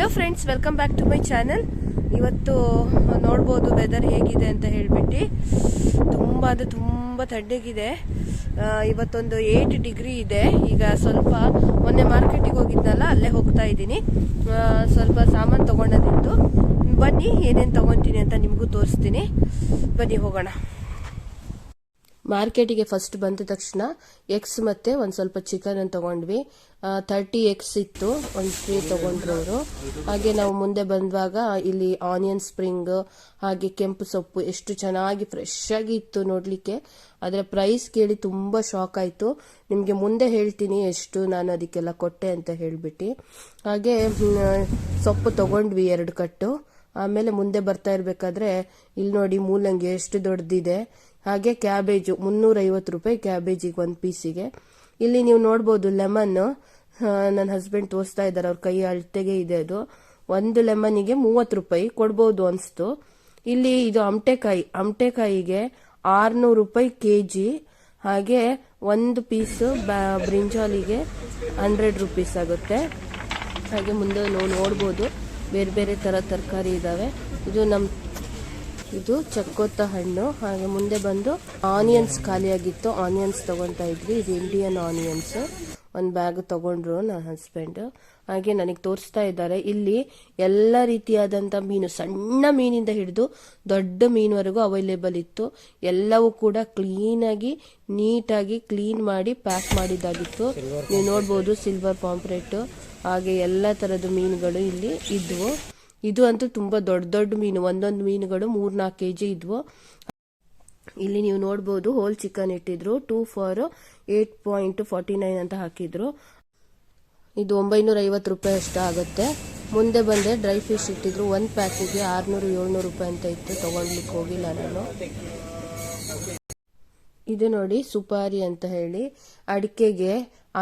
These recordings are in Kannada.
Hello friends welcome back to my channel ಇವತ್ತು ನೋಡ್ಬೋದು ವೆದರ್ ಹೇಗಿದೆ ಅಂತ ಹೇಳಿಬಿಟ್ಟು. ತುಂಬ ಅಂದರೆ ತುಂಬ ತಣ್ಣಗಿದೆ ಆ, ಇವತ್ತೊಂದು ಏಯ್ಟ್ ಡಿಗ್ರಿ ಇದೆ. ಈಗ ಸ್ವಲ್ಪ ಮೊನ್ನೆ ಮಾರ್ಕೆಟಿಗೆ ಹೋಗಿದ್ನಲ್ಲ ಅಲ್ಲೇ ಹೋಗ್ತಾ ಇದ್ದೀನಿ. ಸ್ವಲ್ಪ ಸಾಮಾನು ತೊಗೊಂಡದಿತ್ತು. ಬನ್ನಿ ಏನೇನು ತೊಗೊತೀನಿ ಅಂತ ನಿಮಗೂ ತೋರಿಸ್ತೀನಿ. ಬನ್ನಿ ಹೋಗೋಣ. ಮಾರ್ಕೆಟಿಗೆ ಫಸ್ಟ್ ಬಂದ ತಕ್ಷಣ ಎಗ್ಸ್ ಮತ್ತೆ ಒಂದು ಸ್ವಲ್ಪ ಚಿಕನ್ ಅನ್ನು ತಗೊಂಡ್ವಿ. ತರ್ಟಿ ಎಗ್ಸ್ ಇತ್ತು. ಒಂದು ಫ್ರೀ ತಗೊಂಡ್ರು ಅವರು ಹಾಗೆ ನಾವು ಮುಂದೆ ಬಂದಾಗ ಇಲ್ಲಿ ಆನಿಯನ್ ಸ್ಪ್ರಿಂಗ್ ಹಾಗೆ ಕೆಂಪು ಸೊಪ್ಪು ಎಷ್ಟು ಚೆನ್ನಾಗಿ ಫ್ರೆಶ್ ಆಗಿ ಇತ್ತು ನೋಡಲಿಕ್ಕೆ. ಅದರ ಪ್ರೈಸ್ ಕೇಳಿ ತುಂಬಾ ಶಾಕ್ ಆಯಿತು. ನಿಮಗೆ ಮುಂದೆ ಹೇಳ್ತೀನಿ ಎಷ್ಟು ನಾನು ಅದಕ್ಕೆಲ್ಲ ಕೊಟ್ಟೆ ಅಂತ ಹೇಳಿಬಿಟ್ಟು. ಹಾಗೆ ಸೊಪ್ಪು ತಗೊಂಡ್ವಿ ಎರಡು ಕಟ್ಟು. ಆಮೇಲೆ ಮುಂದೆ ಬರ್ತಾ ಇರಬೇಕಾದ್ರೆ, ಇಲ್ಲಿ ನೋಡಿ ಮೂಲಂಗಿ ಎಷ್ಟು ದೊಡ್ಡದಿದೆ ಹಾಗೆ ಕ್ಯಾಬೇಜು, ಮುನ್ನೂರೈವತ್ತು ರೂಪಾಯಿ ಕ್ಯಾಬೇಜಿಗೆ ಒಂದು ಪೀಸಿಗೆ. ಇಲ್ಲಿ ನೀವು ನೋಡ್ಬೋದು ಲೆಮನ್ ನನ್ನ ಹಸ್ಬೆಂಡ್ ತೋರಿಸ್ತಾ ಇದ್ದಾರೆ, ಅವ್ರ ಕೈ ಅಳತೆಗೆ ಇದೆ ಅದು. ಒಂದು ಲೆಮನಿಗೆ ಮೂವತ್ತು ರೂಪಾಯಿ ಕೊಡ್ಬೋದು ಅನಿಸ್ತು. ಇಲ್ಲಿ ಇದು ಅಮಟೆಕಾಯಿ, ಅಮಟೆಕಾಯಿಗೆ ಆರುನೂರು ರೂಪಾಯಿ ಕೆ ಜಿ ಹಾಗೆ ಒಂದು ಪೀಸು ಬ್ರಿಂಜಾಲಿಗೆ ಹಂಡ್ರೆಡ್ ರುಪೀಸ್ ಆಗುತ್ತೆ. ಹಾಗೆ ಮುಂದೆ ನಾವು ನೋಡ್ಬೋದು, ಬೇರೆ ಬೇರೆ ಥರ ತರಕಾರಿ ಇದ್ದಾವೆ ಇದು ನಮ್ಮ ಇದು ಚಕ್ಕೋತ ಹಣ್ಣು. ಹಾಗೆ ಮುಂದೆ ಬಂದು ಆನಿಯನ್ಸ್ ಖಾಲಿಯಾಗಿತ್ತು. ಆನಿಯನ್ಸ್ ತಗೊಂತ ಇದ್ವಿ. ಇದು ಇಂಡಿಯನ್ ಆನಿಯನ್ಸ್ ಒಂದು ಬ್ಯಾಗ್ ತಗೊಂಡ್ರು ನನ್ನ ಹಸ್ಬೆಂಡ್ ಹಾಗೆ ನನಗೆ ತೋರಿಸ್ತಾ ಇದ್ದಾರೆ. ಇಲ್ಲಿ ಎಲ್ಲ ರೀತಿಯಾದಂಥ ಮೀನು, ಸಣ್ಣ ಮೀನಿಂದ ಹಿಡಿದು ದೊಡ್ಡ ಮೀನುವರೆಗೂ ಅವೈಲೇಬಲ್ ಇತ್ತು. ಎಲ್ಲವೂ ಕೂಡ ಕ್ಲೀನಾಗಿ ನೀಟಾಗಿ ಕ್ಲೀನ್ ಮಾಡಿ ಪ್ಯಾಕ್ ಮಾಡಿದ್ದಾಗಿತ್ತು. ನೀವು ನೋಡ್ಬೋದು ಸಿಲ್ವರ್ ಪಾಂಪ್ರೆಟ್ ಹಾಗೆ ಎಲ್ಲ ಥರದ ಮೀನುಗಳು ಇಲ್ಲಿ ಇದ್ವು. ಇದು ಅಂತೂ ತುಂಬ ದೊಡ್ಡ ದೊಡ್ಡ ಮೀನು, ಒಂದೊಂದು ಮೀನುಗಳು ಮೂರ್ನಾಲ್ಕು ಕೆ ಜಿ ಇದ್ವು. ಇಲ್ಲಿ ನೀವು ನೋಡ್ಬೋದು ಹೋಲ್ ಚಿಕನ್ ಇಟ್ಟಿದ್ರು two for eight point forty nine ಅಂತ ಹಾಕಿದ್ರು. ಇದು ಒಂಬೈನೂರ ಐವತ್ತು ರೂಪಾಯಿ ಅಷ್ಟು ಆಗುತ್ತೆ. ಮುಂದೆ ಬಂದೆ ಡ್ರೈ ಫಿಶ್ ಇಟ್ಟಿದ್ರು, ಒಂದು ಪ್ಯಾಕಿಗೆ ಆರ್ನೂರು, ಏಳ್ನೂರು ರೂಪಾಯಿ ಅಂತ ಇತ್ತು, ತಗೊಳ್ಲಿಕ್ಕೆ ಹೋಗಿಲ್ಲ ನಾನು. ಇದು ನೋಡಿ ಸುಪಾರಿ ಅಂತ ಹೇಳಿ, ಅಡಿಕೆಗೆ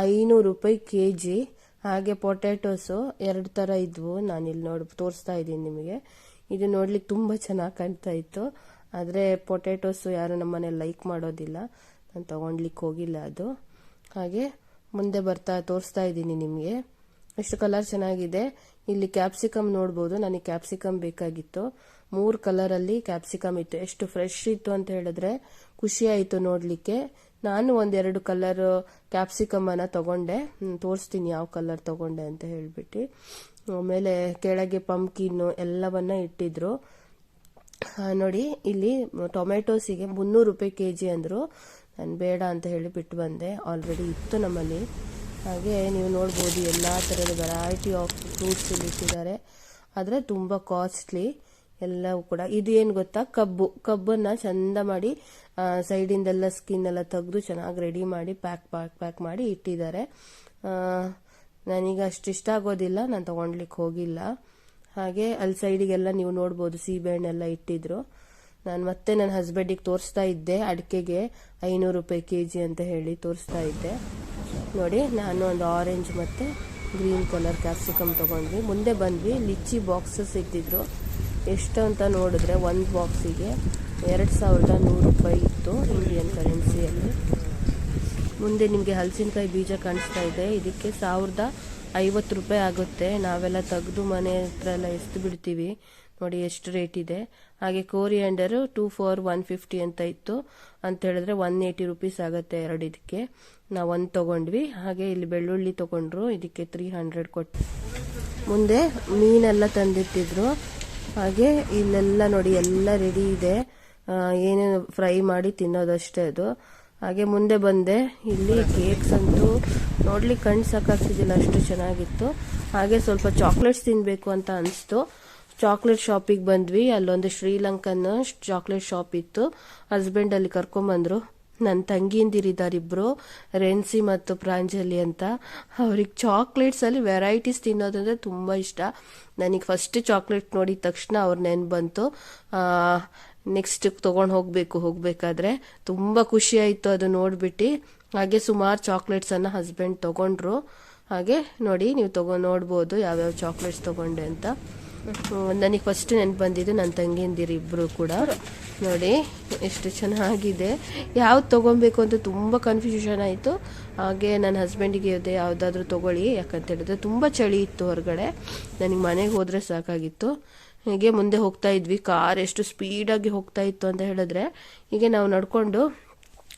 ಐನೂರು ರೂಪಾಯಿ ಕೆ ಜಿ ಹಾಗೆ ಪೊಟ್ಯಾಟೋಸು ಎರಡು ಥರ ಇದ್ವು. ನಾನಿಲ್ಲಿ ನೋಡಿ, ತೋರಿಸ್ತಾ ಇದ್ದೀನಿ ನಿಮಗೆ. ಇದು ನೋಡ್ಲಿಕ್ಕೆ ತುಂಬ ಚೆನ್ನಾಗಿ ಕಾಣ್ತಾ ಇತ್ತು. ಆದರೆ ಪೊಟ್ಯಾಟೋಸು ಯಾರು ನಮ್ಮನೇಲಿ ಲೈಕ್ ಮಾಡೋದಿಲ್ಲ. ನಾನು ತಗೊಳ್ಲಿಕ್ಕೆ ಹೋಗಿಲ್ಲ ಅದು. ಹಾಗೆ ಮುಂದೆ ಬರ್ತಾ, ತೋರಿಸ್ತಾ ಇದ್ದೀನಿ ನಿಮಗೆ. ಎಷ್ಟು ಕಲರ್ ಚೆನ್ನಾಗಿದೆ. ಇಲ್ಲಿ ಕ್ಯಾಪ್ಸಿಕಮ್ ನೋಡ್ಬೋದು. ನನಗೆ ಕ್ಯಾಪ್ಸಿಕಮ್ ಬೇಕಾಗಿತ್ತು. ಮೂರು ಕಲರಲ್ಲಿ ಕ್ಯಾಪ್ಸಿಕಮ್ ಇತ್ತು. ಎಷ್ಟು ಫ್ರೆಶ್ ಇತ್ತು ಅಂತ ಹೇಳಿದ್ರೆ ಖುಷಿ ಆಯಿತು ನೋಡಲಿಕ್ಕೆ. ನಾನು ಒಂದೆರಡು ಕಲರ್ ಕ್ಯಾಪ್ಸಿಕಮನ್ನು ತಗೊಂಡೆ. ತೋರಿಸ್ತೀನಿ ಯಾವ ಕಲರ್ ತಗೊಂಡೆ ಅಂತ ಹೇಳಿಬಿಟ್ಟು. ಆಮೇಲೆ ಕೆಳಗೆ ಪಂಪ್ಕಿನ್ನು ಎಲ್ಲವನ್ನ ಇಟ್ಟಿದ್ರು. ನೋಡಿ, ಇಲ್ಲಿ ಟೊಮೆಟೊಸಿಗೆ ಮುನ್ನೂರು ರೂಪಾಯಿ ಕೆ ಜಿ ಅಂದರು. ನಾನು ಬೇಡ ಅಂತ ಹೇಳಿ ಬಿಟ್ಟು ಬಂದೆ. ಆಲ್ರೆಡಿ ಇತ್ತು ನಮ್ಮಲ್ಲಿ. ಹಾಗೆ ನೀವು ನೋಡ್ಬೋದು ಎಲ್ಲ ಥರದ ವೆರೈಟಿ ಆಫ್ ಫ್ರೂಟ್ಸ್ ಇಲ್ಲಿ ಇಟ್ಟಿದ್ದಾರೆ. ಆದರೆ ತುಂಬ ಕಾಸ್ಟ್ಲಿ ಎಲ್ಲವೂ ಕೂಡ. ಇದು ಏನು ಗೊತ್ತಾ? ಕಬ್ಬು. ಕಬ್ಬನ್ನು ಚಂದ ಮಾಡಿ ಸೈಡಿಂದೆಲ್ಲ ಸ್ಕಿನ್ ಎಲ್ಲ ತೆಗೆದು ಚೆನ್ನಾಗಿ ರೆಡಿ ಮಾಡಿ ಪ್ಯಾಕ್ ಪ್ಯಾಕ್ ಪ್ಯಾಕ್ ಮಾಡಿ ಇಟ್ಟಿದ್ದಾರೆ. ನನಗೆ ಅಷ್ಟು ಇಷ್ಟ ಆಗೋದಿಲ್ಲ. ನಾನು ತಗೊಳ್ಲಿಕ್ಕೆ ಹೋಗಿಲ್ಲ. ಹಾಗೆ ಅಲ್ಲಿ ಸೈಡಿಗೆಲ್ಲ ನೀವು ನೋಡ್ಬೋದು ಸೀಬೆಹಣ್ಣೆಲ್ಲ ಇಟ್ಟಿದ್ರು. ನಾನು ಮತ್ತೆ ನನ್ನ ಹಸ್ಬೆಂಡಿಗೆ ತೋರಿಸ್ತಾ ಇದ್ದೆ. ಅಡಿಕೆಗೆ ಐನೂರು ರೂಪಾಯಿ ಕೆ ಜಿ ಅಂತ ಹೇಳಿ ತೋರಿಸ್ತಾ ಇದ್ದೆ. ನೋಡಿ, ನಾನು ಒಂದು ಆರೆಂಜ್ ಮತ್ತು ಗ್ರೀನ್ ಕಲರ್ ಕ್ಯಾಪ್ಸಿಕಮ್ ತೊಗೊಂಡ್ವಿ. ಮುಂದೆ ಬಂದ್ವಿ, ಲಿಚ್ಚಿ ಬಾಕ್ಸಸ್ ಇಟ್ಟಿದ್ರು. ಎಷ್ಟು ಅಂತ ನೋಡಿದ್ರೆ ಒಂದು ಬಾಕ್ಸಿಗೆ ಎರಡು ಸಾವಿರದ ನೂರು ರೂಪಾಯಿ ಇತ್ತು ಇಂಡಿಯನ್ ಕರೆನ್ಸಿಯಲ್ಲಿ ಮುಂದೆ ನಿಮಗೆ ಹಲಸಿನಕಾಯಿ ಬೀಜ ಕಾಣಿಸ್ತಾ ಇದೆ. ಇದಕ್ಕೆ ಸಾವಿರದ ಐವತ್ತು ರೂಪಾಯಿ ಆಗುತ್ತೆ. ನಾವೆಲ್ಲ ತೆಗೆದು ಮನೆ ಹತ್ರ ಎಲ್ಲ ಎಷ್ಟು ಬಿಡ್ತೀವಿ. ನೋಡಿ ಎಷ್ಟು ರೇಟ್ ಇದೆ. ಹಾಗೆ coriander two for one fifty ಅಂತ ಇತ್ತು. ಅಂತ ಹೇಳಿದ್ರೆ ಒನ್ ಏಯ್ಟಿ ರುಪೀಸ್ ಆಗುತ್ತೆ ಎರಡು ಇದಕ್ಕೆ. ನಾವು ಒಂದು ತೊಗೊಂಡ್ವಿ. ಹಾಗೆ ಇಲ್ಲಿ ಬೆಳ್ಳುಳ್ಳಿ ತೊಗೊಂಡ್ರು. ಇದಕ್ಕೆ ತ್ರೀ ಹಂಡ್ರೆಡ್ ಕೊಟ್ಟು ಮುಂದೆ ಮೀನೆಲ್ಲ ತಂದಿಟ್ಟಿದ್ರು. ಹಾಗೆ ಇಲ್ಲೆಲ್ಲ ನೋಡಿ ಎಲ್ಲ ರೆಡಿ ಇದೆ. ಏನೇನು ಫ್ರೈ ಮಾಡಿ ತಿನ್ನೋದಷ್ಟೇ ಅದು. ಹಾಗೆ ಮುಂದೆ ಬಂದೆ. ಇಲ್ಲಿ ಕೇಕ್ಸ್ ಅಂತೂ ನೋಡ್ಲಿಕ್ಕೆ ಕಣ್ಣು ಸಾಕಾಗ್ತಿದ್ದಿಲ್ಲ, ಅಷ್ಟು ಚೆನ್ನಾಗಿತ್ತು. ಹಾಗೆ ಸ್ವಲ್ಪ ಚಾಕ್ಲೇಟ್ಸ್ ತಿನ್ನಬೇಕು ಅಂತ ಅನಿಸ್ತು. ಚಾಕ್ಲೇಟ್ ಶಾಪಿಗೆ ಬಂದ್ವಿ. ಅಲ್ಲೊಂದು ಶ್ರೀಲಂಕನ್ ಚಾಕ್ಲೇಟ್ ಶಾಪ್ ಇತ್ತು. ಹಸ್ಬೆಂಡ್ ಅಲ್ಲಿ ಕರ್ಕೊಂಬಂದ್ರು. ನನ್ನ ತಂಗಿಯಂದಿರಿದ್ದಾರಿಬ್ರು ರೆನ್ಸಿ ಮತ್ತು ಪ್ರಾಂಜಲಿ ಅಂತ. ಅವ್ರಿಗೆ ಚಾಕ್ಲೇಟ್ಸಲ್ಲಿ ವೆರೈಟೀಸ್ ತಿನ್ನೋದಂದ್ರೆ ತುಂಬ ಇಷ್ಟ. ನನಗೆ ಫಸ್ಟ್ ಚಾಕ್ಲೇಟ್ ನೋಡಿದ ತಕ್ಷಣ ಅವ್ರ ನೆನ್ಪು ಬಂತು. ನೆಕ್ಸ್ಟ್ ತೊಗೊಂಡು ಹೋಗಬೇಕು, ಹೋಗಬೇಕಾದ್ರೆ. ತುಂಬ ಖುಷಿಯಾಯಿತು ಅದು ನೋಡ್ಬಿಟ್ಟು. ಹಾಗೆ ಸುಮಾರು ಚಾಕ್ಲೇಟ್ಸನ್ನು ಹಸ್ಬೆಂಡ್ ತೊಗೊಂಡ್ರು. ಹಾಗೆ ನೋಡಿ, ನೀವು ತೊಗೊಂಡು ನೋಡ್ಬೋದು ಯಾವ್ಯಾವ ಚಾಕ್ಲೇಟ್ಸ್ ತೊಗೊಂಡೆ ಅಂತ. ನನಗೆ ಫಸ್ಟ್ ನೆನಪು ಬಂದಿದ್ದು ನನ್ನ ತಂಗಿಯಂದಿರು ಇಬ್ಬರು ಕೂಡ. ನೋಡಿ, ಎಷ್ಟು ಚೆನ್ನಾಗಿದೆ. ಯಾವ್ದು ತೊಗೊಬೇಕು ಅಂತ ತುಂಬ ಕನ್ಫ್ಯೂಷನ್ ಆಯಿತು. ಹಾಗೆ ನನ್ನ ಹಸ್ಬೆಂಡಿಗೆ ಇದೆ ಯಾವುದಾದ್ರೂ ತೊಗೊಳ್ಳಿ, ಯಾಕಂತ ಹೇಳಿದ್ರೆ ತುಂಬ ಚಳಿ ಇತ್ತು ಹೊರಗಡೆ. ನನಗೆ ಮನೆಗೆ ಹೋದರೆ ಸಾಕಾಗಿತ್ತು. ಹೀಗೆ ಮುಂದೆ ಹೋಗ್ತಾ ಇದ್ವಿ. ಕಾರ್ ಎಷ್ಟು ಸ್ಪೀಡಾಗಿ ಹೋಗ್ತಾ ಇತ್ತು ಅಂತ ಹೇಳಿದ್ರೆ, ಹೀಗೆ ನಾವು ನಡ್ಕೊಂಡು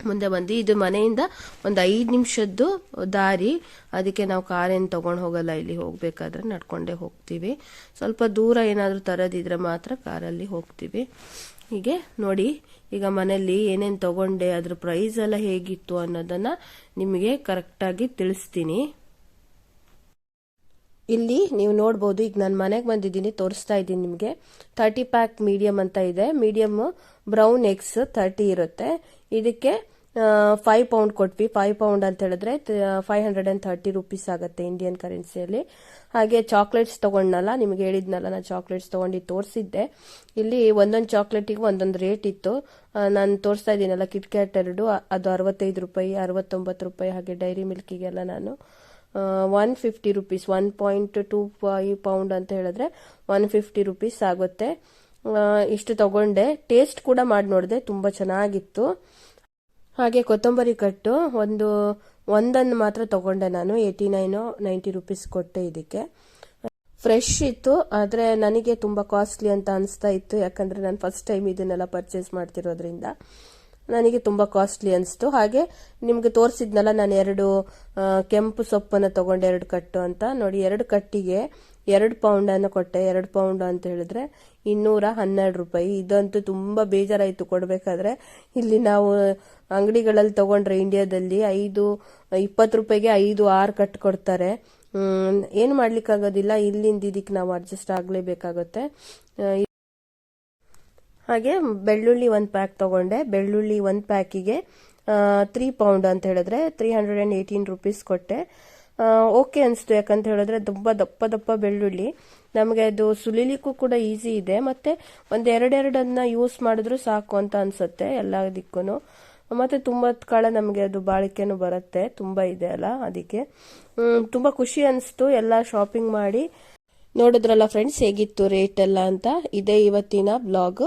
ಮುಂದೆ ಬಂದು ಇದು ಮನೆಯಿಂದ ಒಂದು ಐದು ನಿಮಿಷದ್ದು ದಾರಿ. ಅದಕ್ಕೆ ನಾವು ಕಾರೇನು ತೊಗೊಂಡು ಹೋಗಲ್ಲ, ಇಲ್ಲಿ ಹೋಗಬೇಕಾದ್ರೆ ನಡ್ಕೊಂಡೇ ಹೋಗ್ತೀವಿ. ಸ್ವಲ್ಪ ದೂರ ಏನಾದರೂ ತರೋದಿದ್ರೆ ಮಾತ್ರ ಕಾರಲ್ಲಿ ಹೋಗ್ತೀವಿ. ಹೀಗೆ ನೋಡಿ, ಈಗ ಮನೆಯಲ್ಲಿ ಏನೇನು ತಗೊಂಡೆ, ಅದ್ರ ಪ್ರೈಸ್ ಎಲ್ಲ ಹೇಗಿತ್ತು ಅನ್ನೋದನ್ನ ನಿಮಗೆ ಕರೆಕ್ಟಾಗಿ ತಿಳಿಸ್ತೀನಿ. ಇಲ್ಲಿ ನೀವು ನೋಡ್ಬೋದು, ಈಗ ನಾನು ಮನೆಗೆ ಬಂದಿದ್ದೀನಿ, ತೋರಿಸ್ತಾ ಇದ್ದೀನಿ ನಿಮಗೆ. ತರ್ಟಿ ಪ್ಯಾಕ್ ಮೀಡಿಯಮ್ ಅಂತ ಇದೆ. ಮೀಡಿಯಮ್ ಬ್ರೌನ್ ಎಗ್ಸ್ ತರ್ಟಿ ಇರುತ್ತೆ. ಇದಕ್ಕೆ ಫೈವ್ ಪೌಂಡ್ ಕೊಟ್ವಿ. ಫೈವ್ ಪೌಂಡ್ ಅಂತ ಹೇಳಿದ್ರೆ five hundred and thirty rupees ಆಗುತ್ತೆ ಇಂಡಿಯನ್ ಕರೆನ್ಸಿಯಲ್ಲಿ ಹಾಗೆ ಚಾಕ್ಲೇಟ್ಸ್ ತೊಗೊಂಡ್ನಲ್ಲ, ನಿಮಗೆ ಹೇಳಿದ್ನಲ್ಲ, ನಾನು ಚಾಕ್ಲೇಟ್ಸ್ ತೊಗೊಂಡು ತೋರಿಸಿದ್ದೆ. ಇಲ್ಲಿ ಒಂದೊಂದು ಚಾಕ್ಲೇಟಿಗೆ ಒಂದೊಂದು ರೇಟ್ ಇತ್ತು. ನಾನು ತೋರಿಸ್ತಾ ಇದ್ದೀನಲ್ಲ ಕಿಟ್ಕ್ಯಾಟ್ ಎರಡು, ಅದು ಅರವತ್ತೈದು ರೂಪಾಯಿ, ಅರವತ್ತೊಂಬತ್ತು ರೂಪಾಯಿ ಹಾಗೆ ಡೈರಿ ಮಿಲ್ಕಿಗೆಲ್ಲ ನಾನು. One fifty rupees one point two five pound ಅಂತ ಹೇಳಿದ್ರೆ ಒನ್ ಫಿಫ್ಟಿ ರುಪೀಸ್ ಆಗುತ್ತೆ. ಇಷ್ಟು ತಗೊಂಡೆ. ಟೇಸ್ಟ್ ಕೂಡ ಮಾಡಿ ನೋಡಿದೆ, ತುಂಬ ಚೆನ್ನಾಗಿತ್ತು. ಹಾಗೆ ಕೊತ್ತಂಬರಿ ಕಟ್ಟು, ಒಂದು, ಒಂದನ್ನು ಮಾತ್ರ ತಗೊಂಡೆ ನಾನು ಏಯ್ಟಿ ನೈನು ನೈಂಟಿ ರುಪೀಸ್ ಕೊಟ್ಟೆ ಇದಕ್ಕೆ. ಫ್ರೆಶ್ ಇತ್ತು, ಆದರೆ ನನಗೆ ತುಂಬ ಕಾಸ್ಟ್ಲಿ ಅಂತ ಅನಿಸ್ತಾ ಇತ್ತು, ಯಾಕಂದರೆ ನಾನು ಫಸ್ಟ್ ಟೈಮ್ ಇದನ್ನೆಲ್ಲ ಪರ್ಚೇಸ್ ಮಾಡ್ತಿರೋದ್ರಿಂದ. ನನಗೆ ತುಂಬ ಕಾಸ್ಟ್ಲಿ ಅನಿಸ್ತು. ಹಾಗೆ ನಿಮಗೆ ತೋರಿಸಿದ್ನಲ್ಲ, ನಾನು ಎರಡು ಕೆಂಪು ಸೊಪ್ಪನ್ನು ತಗೊಂಡೆ, ಎರಡು ಕಟ್ಟು ಅಂತ. ನೋಡಿ, ಎರಡು ಕಟ್ಟಿಗೆ ಎರಡು ಪೌಂಡನ್ನು ಕೊಟ್ಟೆ. ಎರಡು ಪೌಂಡ್ ಅಂತ ಹೇಳಿದ್ರೆ ಇನ್ನೂರ ಹನ್ನೆರಡು ರೂಪಾಯಿ. ಇದಂತೂ ತುಂಬ ಬೇಜಾರಾಯಿತು ಕೊಡಬೇಕಾದ್ರೆ. ಇಲ್ಲಿ ನಾವು ಅಂಗಡಿಗಳಲ್ಲಿ ತಗೊಂಡ್ರೆ ಇಂಡಿಯಾದಲ್ಲಿ ಐದು, ಇಪ್ಪತ್ತು ರೂಪಾಯಿಗೆ ಐದು, ಆರು ಕಟ್ ಕೊಡ್ತಾರೆ. ಏನು ಮಾಡ್ಲಿಕ್ಕಾಗೋದಿಲ್ಲ. ಇಲ್ಲಿಂದ ಇದಕ್ಕೆ ನಾವು ಅಡ್ಜಸ್ಟ್ ಆಗಲೇಬೇಕಾಗುತ್ತೆ. ಹಾಗೆ ಬೆಳ್ಳುಳ್ಳಿ ಒಂದು ಪ್ಯಾಕ್ ತಗೊಂಡೆ. ಬೆಳ್ಳುಳ್ಳಿ ಒಂದು ಪ್ಯಾಕಿಗೆ ತ್ರೀ ಪೌಂಡ್ ಅಂತ ಹೇಳಿದ್ರೆ three hundred and eighteen rupees ಕೊಟ್ಟೆ. ಓಕೆ ಅನಿಸ್ತು. ಯಾಕಂತ ಹೇಳಿದ್ರೆ ತುಂಬ ದಪ್ಪ ದಪ್ಪ ಬೆಳ್ಳುಳ್ಳಿ. ನಮಗೆ ಅದು ಸುಲಿಲಿಕ್ಕೂ ಕೂಡ ಈಸಿ ಇದೆ. ಮತ್ತೆ ಒಂದು ಎರಡೆರಡನ್ನ ಯೂಸ್ ಮಾಡಿದ್ರು ಸಾಕು ಅಂತ ಅನ್ಸುತ್ತೆ ಎಲ್ಲದಕ್ಕೂ ಮತ್ತೆ ತುಂಬ ಕಾಲ ನಮಗೆ ಅದು ಬಾಳಿಕೆನೂ ಬರುತ್ತೆ. ತುಂಬ ಇದೆ ಅಲ್ಲ, ಅದಕ್ಕೆ. ತುಂಬ ಖುಷಿ ಅನಿಸ್ತು. ಎಲ್ಲ ಶಾಪಿಂಗ್ ಮಾಡಿ. ನೋಡಿದ್ರಲ್ಲ ಫ್ರೆಂಡ್ಸ್ ಹೇಗಿತ್ತು ರೇಟ್ ಎಲ್ಲ ಅಂತ? ಇದೇ ಇವತ್ತಿನ ಬ್ಲಾಗ್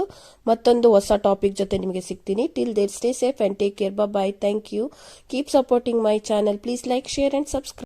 ಮತ್ತೊಂದು ಹೊಸ ಟಾಪಿಕ್ ಜೊತೆ ನಿಮಗೆ ಸಿಗ್ತೀನಿ. Till there stay safe and take care bye thank you keep supporting my channel please like share and subscribe